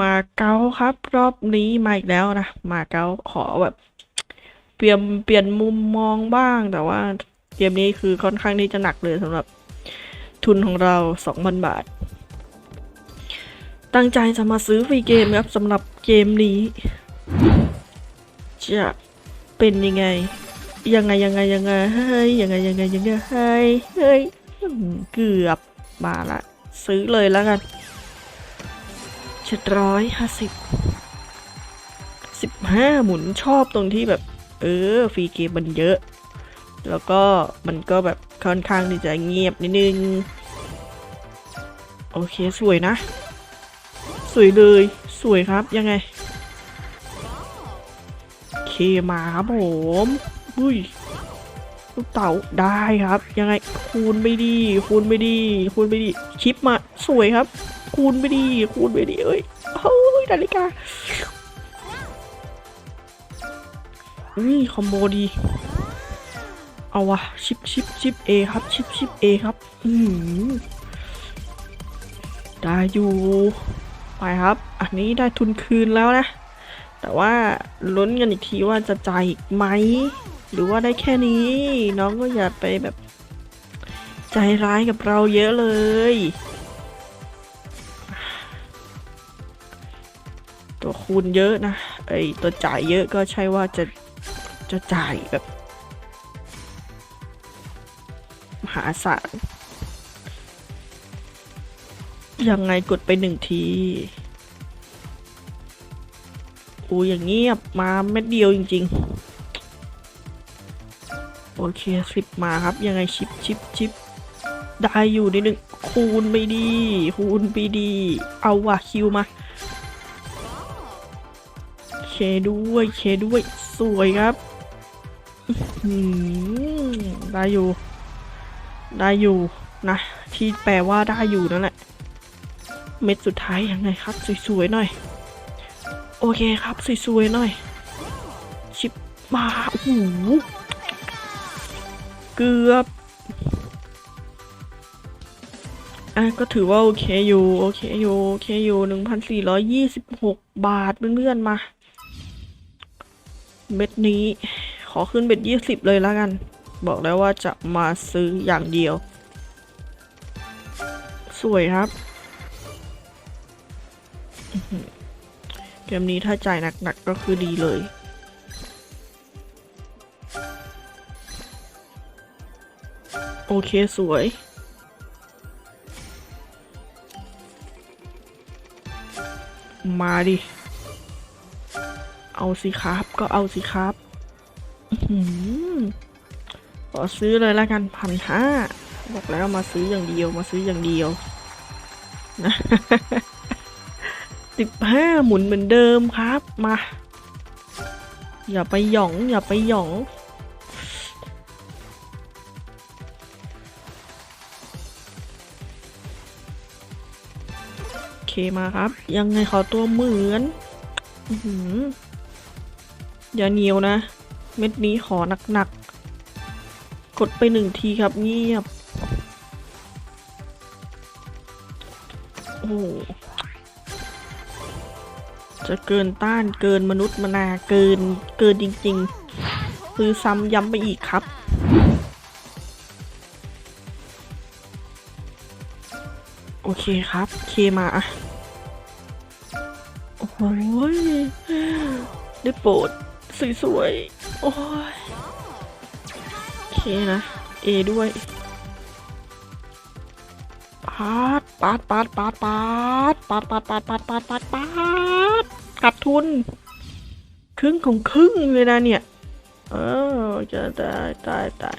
มาเก๊าครับ รอบนี้มาอีกแล้วนะ มาเก๊าขอแบบ เปลี่ยนเปลี่ยนมุมมองบ้าง แต่ว่าเกมนี้คือค่อนข้างที่จะหนักเลยสำหรับทุนของเรา 2,000 บาท ตั้งใจจะมาซื้อฟรีเกมครับสำหรับเกมนี้ จะเป็นยังไง ยังไงยังไงยังไงเฮ้ยยังไงยังไงยังไงเฮ้ยเฮ้ยเกือบมาละ ซื้อเลยแล้วกัน เจ็ดร้อยห้าสิบสิบห้าหมุนชอบตรงที่แบบ เออฟรีเกมมันเยอะ แล้วก็มันก็แบบค่อนข้างที่จะเงียบนิดนึง โอเคสวยนะ สวยเลย สวยครับยังไงเคมาครับผมอุ้ยลูกเต่าได้ครับ ยังไงคูณไม่ดี คูณไม่ดี คูณไม่ดี ชิปมาสวยครับ คูณไม่ดีคูณไม่ดีเอ้ยเฮ้ยนาฬิกาอุ้ยคอมโบดีเอาวะชิปชิปชิปเอครับชิปชิปเอครับ อืมได้อยู่ไปครับ อันนี้ได้ทุนคืนแล้วนะ แต่ว่าลุ้นกันอีกทีว่าจะจ่ายอีกไหม หรือว่าได้แค่นี้ น้องก็อย่าไปแบบ ใจร้ายกับเราเยอะเลย คูณเยอะนะ ไอตัวจ่ายเยอะก็ใช่ว่าจะจะจ่ายแบบมหาศาลยังไงกดไปหนึ่งทีอ้ยอย่างเงียบมาเม็ดเดียวจริง ๆ โอเคสิบมาครับ ยังไงชิปชิปชิปได้อยู่นิดนึงคูณไม่ดี คูณไม่ดี เอาว่ะคิวมา ด้วยเคด้วย สวยครับได้อยู่ ได้อยู่นะ ที่แปลว่าได้อยู่นั่นแหละ เม็ดสุดท้ายยังไงครับ สวยๆหน่อย โอเคครับ สวยๆหน่อย ชิปมาโอ้โหเกือบอะก็ถือว่าโอเคอยู่ โอเคอยู่ โอเคอยู่หนึ่งพันสี่ร้อยยี่สิบหกบาทเพื่อนๆมา เม็ดนี้ขอขึ้นเบ็ดยี่สิบเลยแล้วกัน บอกแล้วว่าจะมาซื้ออย่างเดียว สวยครับ เกมนี้ถ้าจ่ายหนักๆก็คือดีเลยโอเค สวย มาดิ เอาสิครับ ก็เอาสิครับอื้อหือขอซื้อเลยละกันพันห้าบอกแล้วมาซื้ออย่างเดียวมาซื้ออย่างเดียว นะสิบห้าหมุนเหมือนเดิมครับ มา อย่าไปหยอง อย่าไปหยองโอเคมาครับ ยังไงขอตัวเหมือน อือ อย่าเหนียวนะ เม็ดนี้ขอหนักๆ กดไปหนึ่งทีครับเงียบ โอ้จะเกินต้านเกินมนุษย์มนาเกินเกินจริงๆ ซื้อซ้ำย้ำไปอีกครับโอเคครับ เคมา โอ้ย ได้โปรด สวยๆ โอ้ยโอเคนะ เอด้วยปาดปาดปาดปาดปาดปาดปาดปาดปาดปาดปาดปาดขาดทุน ครึ่งของครึ่งเลยนะเนี่ย เออจะได้ได้ได้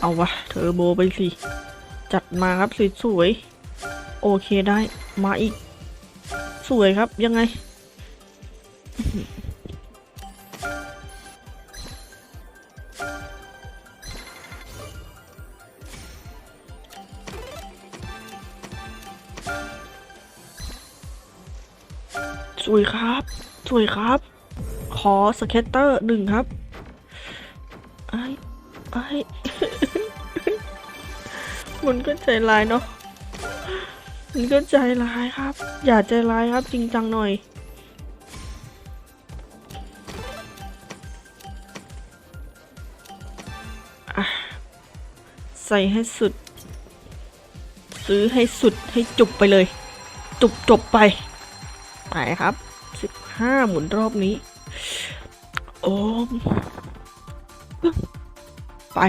เอาวะเทอร์โบไปสิ จัดมาครับสวยๆ โอเคได้ มาอีก สวยครับยังไง สวยครับ สวยครับ ขอสเก็ตเตอร์หนึ่งครับ ไอ้ไอ้มันก็ใจร้ายเนาะมันก็ใจร้ายครับ อย่าใจร้ายครับจริงจังหน่อย ใส่ให้สุด ซื้อให้สุดให้จุบไปเลย จุบจบไปไปครับสิบห้าหมุนรอบนี้ โอมไป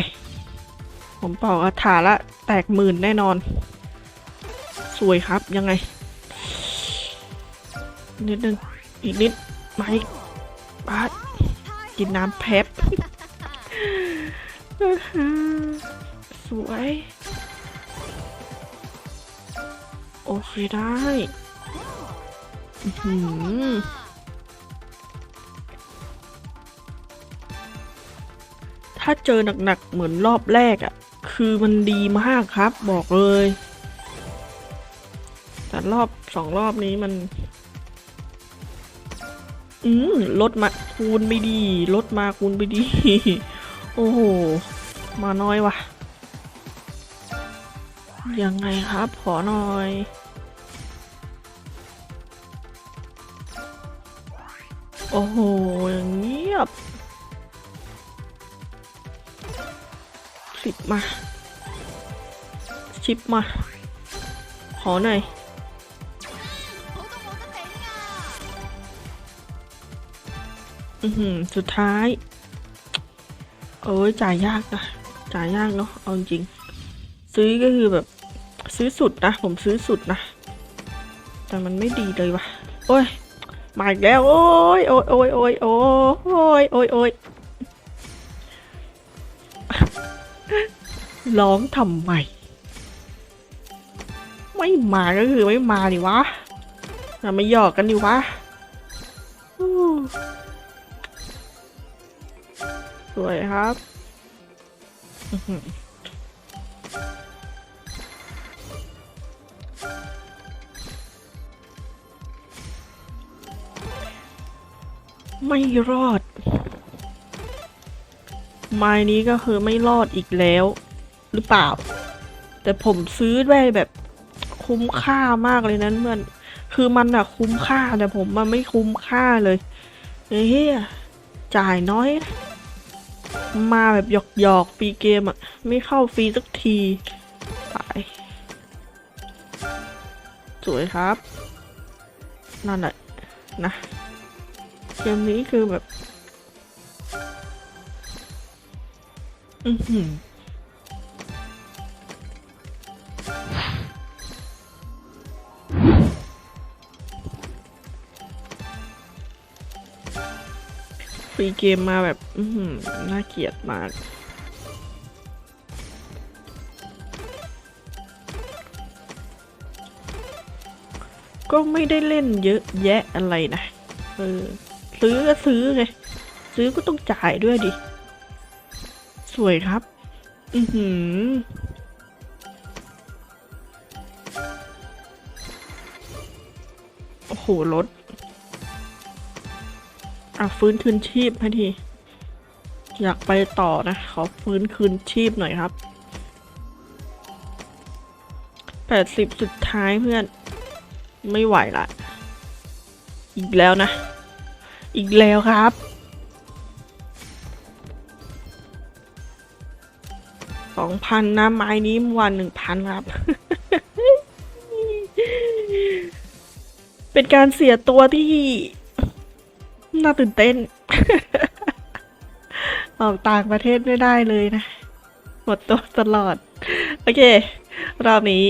ผมเป่าคาถาละ แตกหมื่นแน่นอน สวยครับยังไง นิดนึง อีกนิดไมาอีกบาสกินน้ำแป๊บ สวย โอเคได้อืหือถ้าเจอหนักๆ เหมือนรอบแรกอะ่ะ คือมันดีมากครับบอกเลย แต่รอบสองรอบนี้มัน อืมลดมาคูณไม่ดีลดมาคูณไปดี โอ้โห มาน้อยว่ะ ยังไงครับ ขอหน่อย โอ้โหย่างเงียบสิบมาชิปมา ขอหน่อยอือหือสุดท้าย เอ้ยจ่ายยากนะจ่ายยากเนาะเอาจริงซื้อก็คือแบบ ซื้อสุดนะ ผมซื้อสุดนะ แต่มันไม่ดีเลยวะโอ้ย มาอีกแล้ว โอ้ยโอ้ยโอ้ยโอ้ยโอ้ยโอ้ยโอ้ยร้องทำไม ไม่มาก็คือไม่มาดิวะเราไม่หยอกกันดิวะอู้สวยครับ ไม่รอด ไม้นี้ก็คือไม่รอดอีกแล้ว หรือเปล่า แต่ผมซื้อได้แบบคุ้มค่ามากเลยนั้นเพื่อนคือมันอะคุ้มค่าแต่ผมมันไม่คุ้มค่าเลยเฮ้ยจ่ายน้อย มาแบบหยอกหยอกฟรีเกมอะไม่เข้าฟรีสักทีตายสวยครับ นั่นแหละนะ เกมนี้คือแบบ อือหือฟรีเกมมาแบบ อือหือน่าเกลียดมาก ก็ไม่ได้เล่นเยอะแยะอะไรนะ เออ ซื้อก็ซื้อไงซื้อก็ต้องจ่ายด้วยดิ สวยครับ อือหือโอ้โหรถอะฟื้นคืนชีพให้ทีอยากไปต่อนะ ขอฟื้นคืนชีพหน่อยครับแปดสิบสุดท้ายเพื่อน ไม่ไหวละ อีกแล้วนะ อีกแล้วครับ สองพันนะไม้นี้เมื่อวันหนึ่งพันครับ เป็นการเสียตัวที่ น่าตื่นเต้น ออกต่างประเทศไม่ได้เลยนะ หมดตัวตลอด โอเค รอบนี้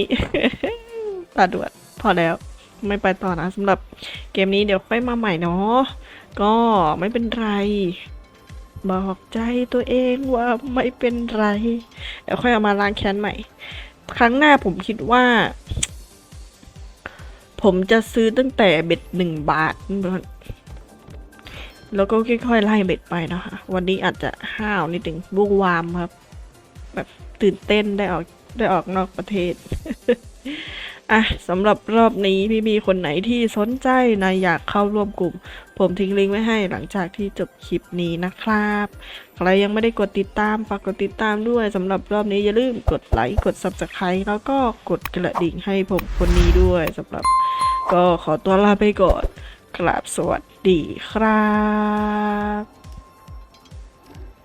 ตัดด่วนพอแล้วไม่ไปต่อนะสำหรับเกมนี้เดี๋ยวค่อยมาใหม่เนาะ ก็ไม่เป็นไร บอกใจตัวเองว่าไม่เป็นไร เดี๋ยวค่อยเอามาล้างแค้นใหม่ ครั้งหน้าผมคิดว่า ผมจะซื้อตั้งแต่เบ็ดหนึ่งบาท แล้วก็ค่อยๆไล่เบ็ดไปนะคะ วันนี้อาจจะห้าวนิดนึงวูกวามครับ แบบตื่นเต้นได้ออกได้ออกนอกประเทศ อะสำหรับรอบนี้พี่มีคนไหนที่สนใจนะอยากเข้าร่วมกลุ่ม ผมทิ้งลิงก์ไว้ให้หลังจากที่จบคลิปนี้นะครับ ใครยังไม่ได้กดติดตามฝากกดติดตามด้วยสำหรับรอบนี้อย่าลืมกดไลค์กด subscribe แล้วก็กดกระดิ่งให้ผมคนนี้ด้วยสำหรับ ก็ขอตัวลาไปก่อนกราบสวัสดีครับ